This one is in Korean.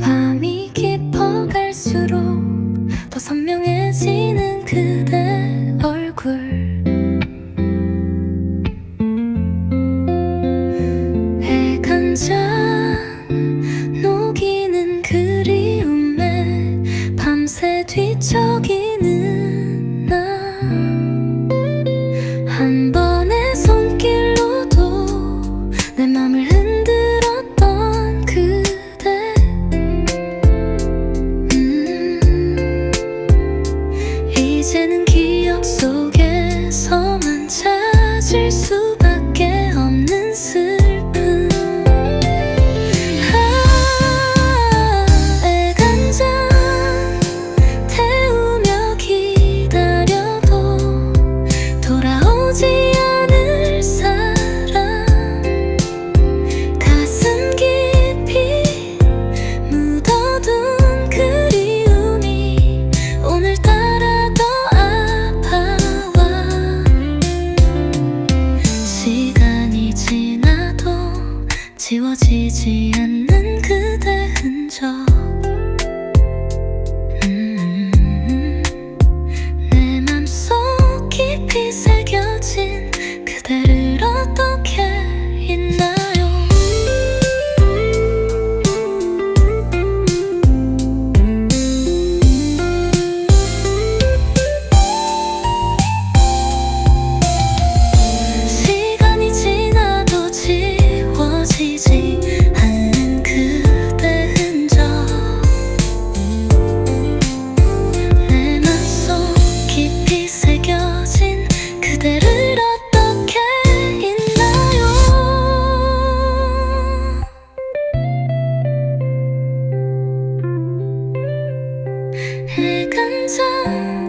밤이 깊어갈수록 더 선명해지는 그대 얼굴. 해간장 녹이는 그리움에 밤새 뒤척이 替我挤挤眼。也甘愿